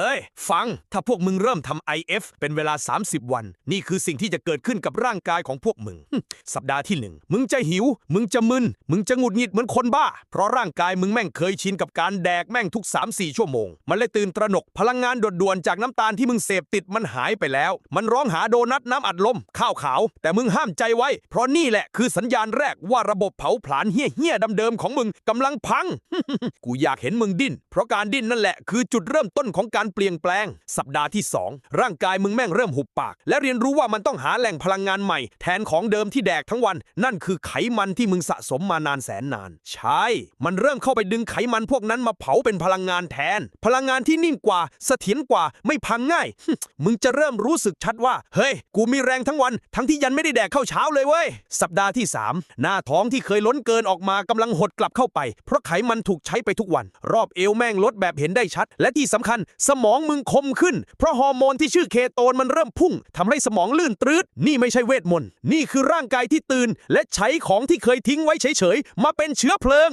เฮ้ย ฟัง ถ้าพวกมึงเริ่มทำ IF เป็นเวลา 30 วัน นี่คือสิ่งที่จะเกิดขึ้นกับร่างกายของพวกมึง สัปดาห์ที่หนึ่งมึงจะหิว มึงจะมึน มึงจะหงุดหงิดเหมือนคนบ้า เพราะร่างกายมึงแม่งเคยชินกับการแดกแม่งทุก 3-4 ชั่วโมง มันเลยตื่นตระหนก พลังงานด่วนๆจากน้ำตาลที่มึงเสพติดมันหายไปแล้ว มันร้องหาโดนัทน้ำอัดลม ข้าวขาว แต่มึงห้ามใจไว้ เพราะนี่แหละคือสัญญาณแรกว่าระบบเผาผลาญเหี้ยๆเดิมๆของมึงกำลังพัง กูอยากเห็นมึงดิ้น เพราะการดิ้นนั่นแหละคือจุดเริ่มต้นของการเปลี่ยนแปลง สัปดาห์ที่ 2 ร่างกายมึงแม่งเริ่มหุบปาก และเรียนรู้ว่ามันต้องหาแหล่งพลังงานใหม่ แทนของเดิมที่แดกทั้งวัน นั่นคือไขมันที่มึงสะสมมานานแสนนาน ใช่ มันเริ่มเข้าไปดึงไขมันพวกนั้นมาเผาเป็นพลังงานแทน พลังงานที่นิ่งกว่าเสถียรกว่าไม่พังง่าย มึงจะเริ่มรู้สึกชัดว่า เฮ้ย กูมีแรงทั้งวัน ทั้งที่ยันไม่ได้แดกข้าวเช้าเลยเว้ย สัปดาห์ที่ 3 หน้าท้องที่เคยล้นเกินออกมากำลังหดกลับเข้าไป เพราะไขมันถูกใช้ไปทุกวัน รอบเอวแม่งลดแบบเห็นได้ชัด และที่สำคัญสมองมึงคมขึ้น เพราะฮอร์โมนที่ชื่อเคโตนมันเริ่มพุ่งทำให้สมองลื่นตรืดนี่ไม่ใช่เวทมนต์นี่คือร่างกายที่ตื่น และใช้ของที่เคยทิ้งไว้เฉยๆมาเป็นเชื้อเพลิง